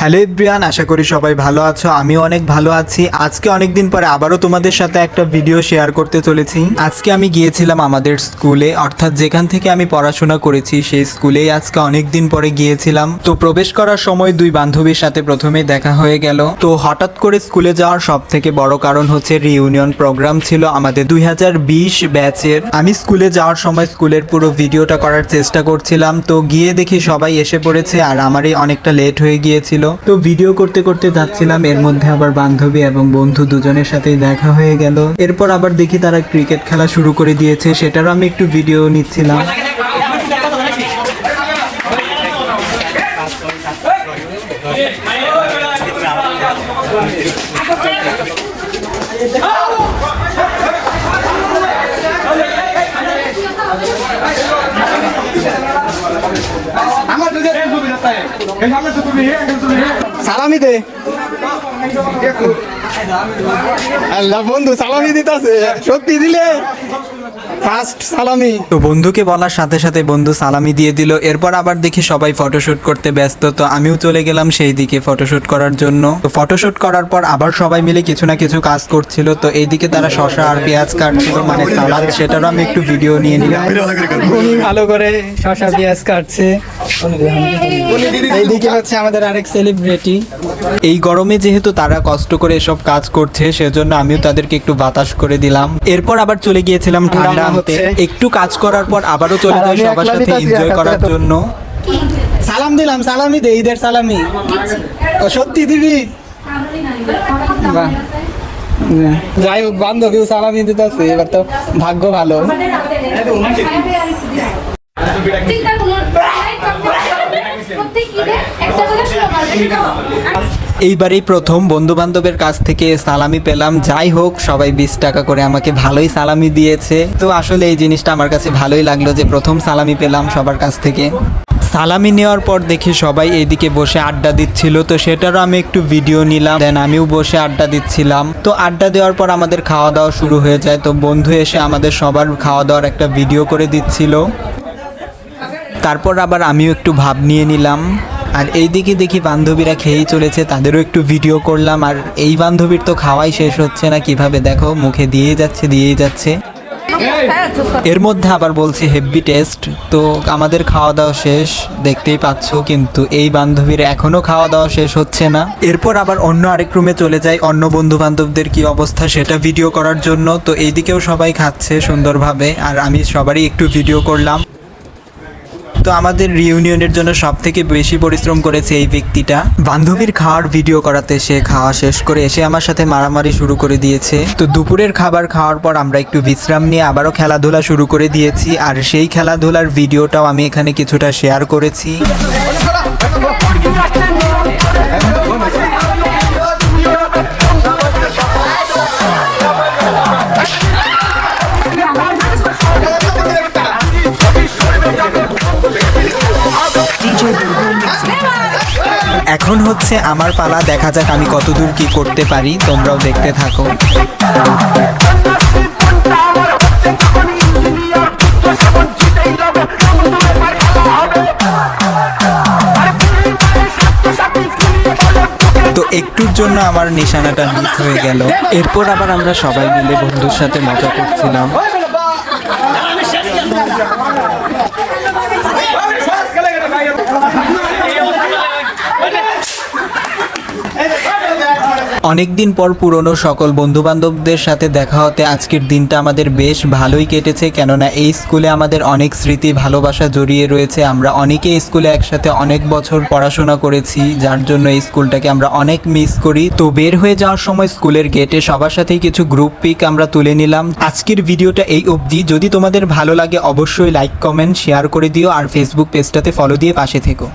Hello everyone, আশা করি সবাই ভালো আছো আমি অনেক ভালো আছি। আজকে অনেক দিন পরে আবারও তোমাদের সাথে একটা ভিডিও শেয়ার করতে চলেছি। আজকে আমি গিয়েছিলাম আমাদের স্কুলে অর্থাৎ যেখান থেকে আমি পড়াশোনা করেছি, সেই স্কুলেই আজকে অনেক দিন পরে গিয়েছিলাম। তো প্রবেশ করার সময় দুই বান্ধবীর সাথে প্রথমে দেখা হয়ে গেল। তো হঠাৎ করে স্কুলে যাওয়ার সব থেকে বড় কারণ হচ্ছে রিইউনিয়ন প্রোগ্রাম ছিল আমাদের দুই হাজার বিশ ব্যাচের আমি স্কুলে যাওয়ার সময় স্কুলের পুরো ভিডিওটা করার চেষ্টা করছিলাম। তো গিয়ে দেখি সবাই এসে পড়েছে, আর আমারই অনেকটা লেট হয়ে গিয়েছিল। তো ভিডিও করতে করতে যাচ্ছিলাম, এর মধ্যে আবার বান্ধবী এবং বন্ধু দুজনের সাথেই দেখা হয়ে গেল। এরপর আবার দেখি তারা ক্রিকেট খেলা শুরু করে দিয়েছে, সেটারও আমি একটু ভিডিও নিচ্ছিলাম। আমার সালামি দে। আল্লাহ বন্ধু সালামি দিতে সত্যি দিলে। ফার্স্ট সালামি। তো বন্ধুকে বলার সাথে সাথে বন্ধু সালামি দিয়ে দিল। এরপর আবার দেখি সবাই ফটোশুট করতে ব্যস্ত। তো আমিও চলে গেলাম সেই দিকে ফটোশুট করার জন্য। তো ফটোশুট করার পর আবার সবাই মিলে কিছু না কিছু কাজ করছিল। তো এইদিকে তারা শশা আর পেঁয়াজ কাটছিল মানে সালাদ সেটারও আমি একটু ভিডিও নিয়ে নিলাম। ভালো করে শশা পেঁয়াজ কাটছে। এইদিকে হচ্ছে আমাদের আরেক সেলিব্রিটি এই গরমে যেহেতু তারা কষ্ট করে এসব কাজ করছে, সেজন্য আমিও তাদেরকে একটু বাতাস করে দিলাম। এরপর আবার চলে গিয়েছিলাম ঠান্ডা। আনতে একটু কাজ করার পর আবারও চলে যাই সবার সাথে এনজয় করার জন্য। সালাম দিলাম সালামি দে ঈদের সালামি। ও সত্যি দিবি? বাহ। যাই হোক বান্ধবীও সালামি দিতেছে এবার তো ভাগ্য ভালো। চিন্তা করুন প্রত্যেক ঈদে একটা এইবারই প্রথম বন্ধু বান্ধবের কাছ থেকে সালামি পেলাম। যাই হোক, সবাই বিশ টাকা করে আমাকে ভালোই সালামি দিয়েছে। তো আসলে এই জিনিসটা আমার কাছে ভালোই লাগল যে প্রথম সালামি পেলাম সবার কাছ থেকে। সালামি নেওয়ার পর দেখি সবাই এইদিকে বসে আড্ডা দিচ্ছিল। তো সেটারও আমি একটু ভিডিও নিলাম। দেন আমিও বসে আড্ডা দিচ্ছিলাম। তো আড্ডা দেওয়ার পর আমাদের খাওয়া দাওয়া শুরু হয়ে যায়। তো বন্ধু এসে আমাদের সবার খাওয়া দাওয়ার একটা ভিডিও করে দিচ্ছিল। তারপর আবার আমিও একটু ভাব নিয়ে নিলাম। আর এইদিকে দেখি বান্ধবীরা খেয়েই চলেছে, তাদেরও একটু ভিডিও করলাম, আর এই বান্ধবীর তো খাওয়াই শেষ হচ্ছে না, কীভাবে দেখো, মুখে দিয়েই যাচ্ছে দিয়েই যাচ্ছে। এর মধ্যে আবার বলছি হেভি টেস্ট তো আমাদের খাওয়া দাওয়া শেষ, দেখতেই পাচ্ছ কিন্তু এই বান্ধবীর এখনও খাওয়া দাওয়া শেষ হচ্ছে না। এরপর আবার অন্য আরেক রুমে চলে যাই অন্য বন্ধু বান্ধবদের কি অবস্থা সেটা ভিডিও করার জন্য, তো এইদিকেও সবাই খাচ্ছে সুন্দরভাবে, আর আমি সবারই একটু ভিডিও করলাম। তো আমাদের রিউনিয়নের জন্য সব থেকে বেশি পরিশ্রম করেছে এই ব্যক্তিটা। বান্ধবীর খাওয়ার ভিডিও করাতে সে খাওয়া শেষ করে এসে আমার সাথে মারামারি শুরু করে দিয়েছে। তো দুপুরের খাবার খাওয়ার পর আমরা একটু বিশ্রাম নিয়ে আবারও খেলাধুলা শুরু করে দিয়েছি আর সেই খেলাধুলার ভিডিওটাও আমি এখানে কিছুটা শেয়ার করেছি। এখন হচ্ছে আমার পালা, দেখা যাক আমি কতদূর কি করতে পারি, তোমরাও দেখতে থাকো। তো একটুর জন্য আমার নিশানাটা মিস হয়ে গেল। এরপর আবার আমরা সবাই মিলে বন্ধুর সাথে মজা করছিলাম। অনেকদিন পর পুরনো সকল বন্ধু বান্ধবদের সাথে দেখা হতে আজকের দিনটা আমাদের বেশ ভালোই কেটেছে, কেননা এই স্কুলে আমাদের অনেক স্মৃতি, ভালোবাসা জড়িয়ে রয়েছে। আমরা অনেকে স্কুলে একসাথে অনেক বছর পড়াশোনা করেছি, যার জন্য এই স্কুলটাকে আমরা অনেক মিস করি। তো বের হয়ে যাওয়ার সময় স্কুলের গেটে সবার সাথেই কিছু গ্রুপ পিক আমরা তুলে নিলাম। আজকের ভিডিওটা এই অবধি। যদি তোমাদের ভালো লাগে, অবশ্যই লাইক কমেন্ট শেয়ার করে দিও, আর ফেসবুক পেজটাতে ফলো দিয়ে পাশে থেকো।